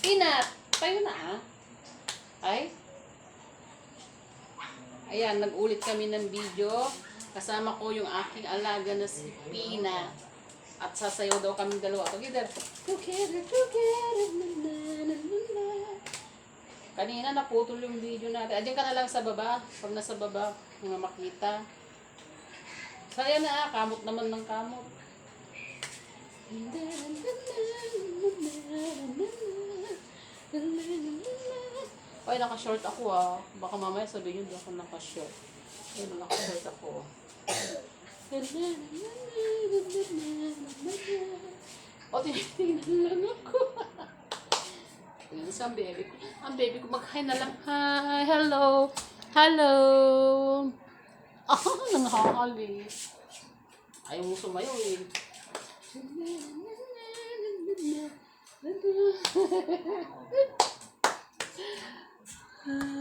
Peanut, tayo na ah. Ay. Ayan, nag-ulit kami ng video. Kasama ko yung aking alaga na si Pina. At sasayaw daw kami dalawa. Together. Together, together. Na, na, na, na, na. Kanina naputol yung video natin. Adyan ka na lang sa baba. Pag nasa baba, mga makita. Saya na ah. Kamot naman ng kamot. Ay, naka-short ako ah. Baka mamaya sabihin nyo, di ako naka-short. Ay, naka-short ako. O, tinitingnan lang ako. Sa baby ko. Ang baby ko, mag-hi na lang. Hi, hello. Hello. Ah, nanghahali. Ayaw mo sumayaw eh. Uh...